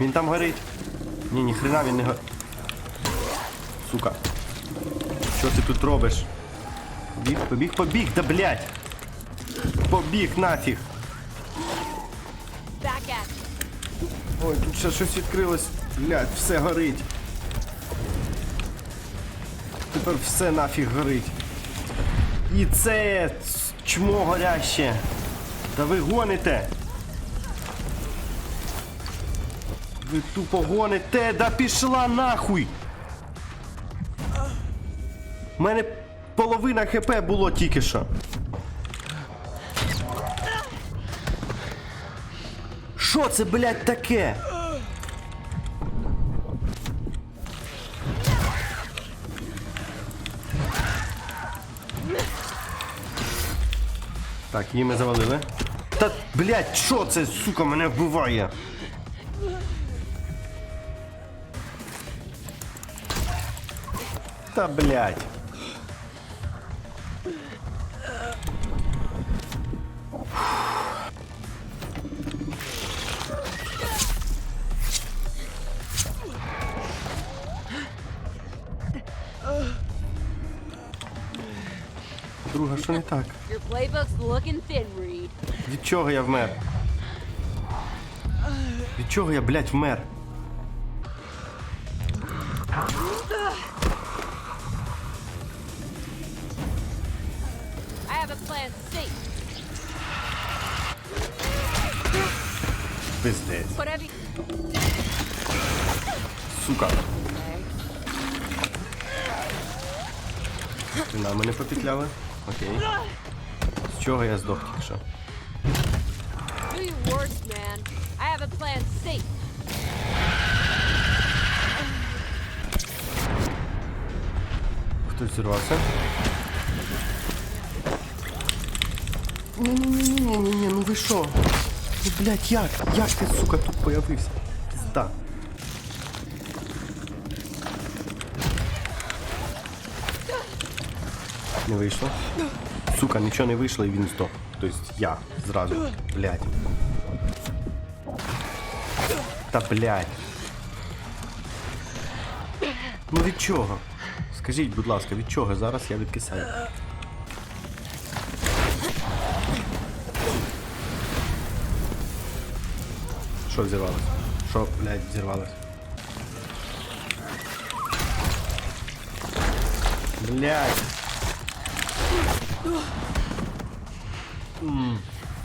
Він там горить. Ні, ні хрена він не го... Сука. Що ти тут робиш? Побіг, побіг, побіг, да блять! Побіг нафіг! Ой, тут ще щось відкрилось. Блять, все горить. Тепер все нафіг горить. І це чмо горяще. Та ви гоните. Ви тупо гоните, да пішла нахуй. У мене половина хп було тільки що. Що це, блядь, таке? Так, її ми завалили. Та, блядь, що це, сука, мене вбиває? Та, блядь. Друга, що не так? Your playbook's looking thin, Reed. Від чого я вмер? Від чого я, блядь, вмер? Пиздець. Сука. Спина мене попетляли. Окей. З чого я здох тільки що? Do your Ні-ні-ні-ні-ні, ну ви що? Ну, блядь, як? Як ти, сука, тут появився? Пізда. Не вийшло. Сука, нічого не вийшло і він здох. Тобто я зразу. Блядь. Та блядь. Ну від чого? Скажіть, будь ласка, від чого зараз я відкисаю? Що взірвалось? Що, блядь, взірвалось? Блядь. М.